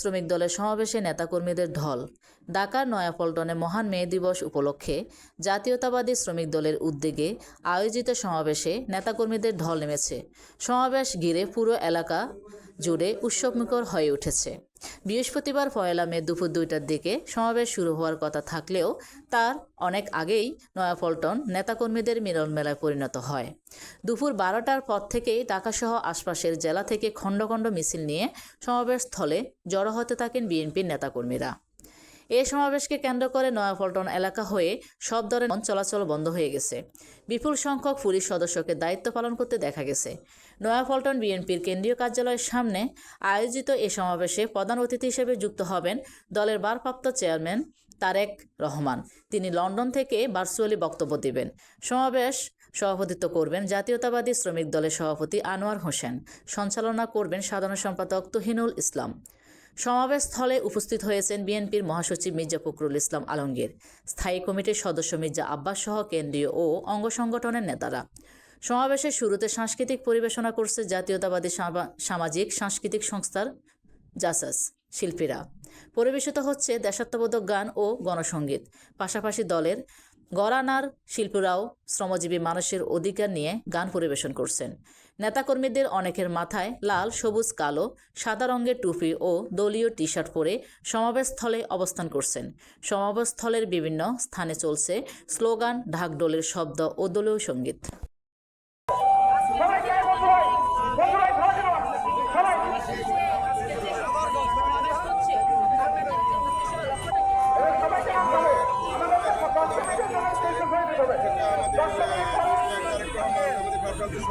শ্রমিক দলের সমাবেশে নেতাকর্মীদের ঢল। ঢাকার নয়াপল্টনে মহান মে দিবস উপলক্ষে জাতীয়তাবাদী শ্রমিক দলের উদ্যোগে আয়োজিত সমাবেশে নেতাকর্মীদের ঢল নেমেছে। সমাবেশ ঘিরে পুরো এলাকা জুড়ে উৎসবমুখর হয়ে উঠেছে। বৃহস্পতিবার পয়লা মে দুপুর দুইটার দিকে সমাবেশ শুরু হওয়ার কথা থাকলেও তার অনেক আগেই নয়াপল্টন নেতাকর্মীদের মিলন মেলায় পরিণত হয়। দুপুর বারোটার পর থেকেই ঢাকাসহ আশপাশের জেলা থেকে খণ্ড খণ্ড মিছিল নিয়ে সমাবেশ স্থলে জড়ো হতে থাকেন বিএনপির নেতাকর্মীরা। এ সমাবেশকে কেন্দ্র করে নয়াপল্টন এলাকা হয়ে সব ধরনের চলাচল বন্ধ হয়ে গেছে। বিপুল সংখ্যক পুলিশ সদস্যকে দায়িত্ব পালন করতে দেখা গেছে। নয়াপল্টন বিএনপির কেন্দ্রীয় কার্যালয়ের সামনে আয়োজিত এ সমাবেশে প্রধান অতিথি হিসেবে যুক্ত হবেন দলের ভারপ্রাপ্ত চেয়ারম্যান তারেক রহমান। তিনি লন্ডন থেকে ভার্চুয়ালি বক্তব্য দেবেন। সমাবেশ সভাপতিত্ব করবেন জাতীয়তাবাদী শ্রমিক দলের সভাপতি আনোয়ার হোসেন। সঞ্চালনা করবেন সাধারণ সম্পাদক তুহিনুল ইসলাম। সমাবেশ স্থলে উপস্থিত হয়েছেন বিএনপির মহাসচিব মির্জা ফখরুল ইসলাম আলমগীর, স্থায়ী কমিটির সদস্য মির্জা আব্বাস সহ কেন্দ্রীয় ও অঙ্গ সংগঠনের নেতারা। সমাবেশের শুরুতে সাংস্কৃতিক পরিবেশনা করছে জাতীয়তাবাদী সামাজিক সাংস্কৃতিক সংস্থার জাসাস শিল্পীরা। পরিবেশিত হচ্ছে দেশাত্মবোধক গান ও গণসঙ্গীত পাশাপাশি দলের গরানার শিল্পীরাও শ্রমজীবী মানুষের অধিকার নিয়ে গান পরিবেশন করছেন। নেতাকর্মীদের অনেকের মাথায় লাল, সবুজ, কালো, সাদা রঙের টুপি ও দলীয় টি শার্ট পরে সমাবেশস্থলে অবস্থান করছেন। সমাবেশস্থলের বিভিন্ন স্থানে চলছে স্লোগান ঢাকডোলের শব্দ ও দলীয় সংগীত।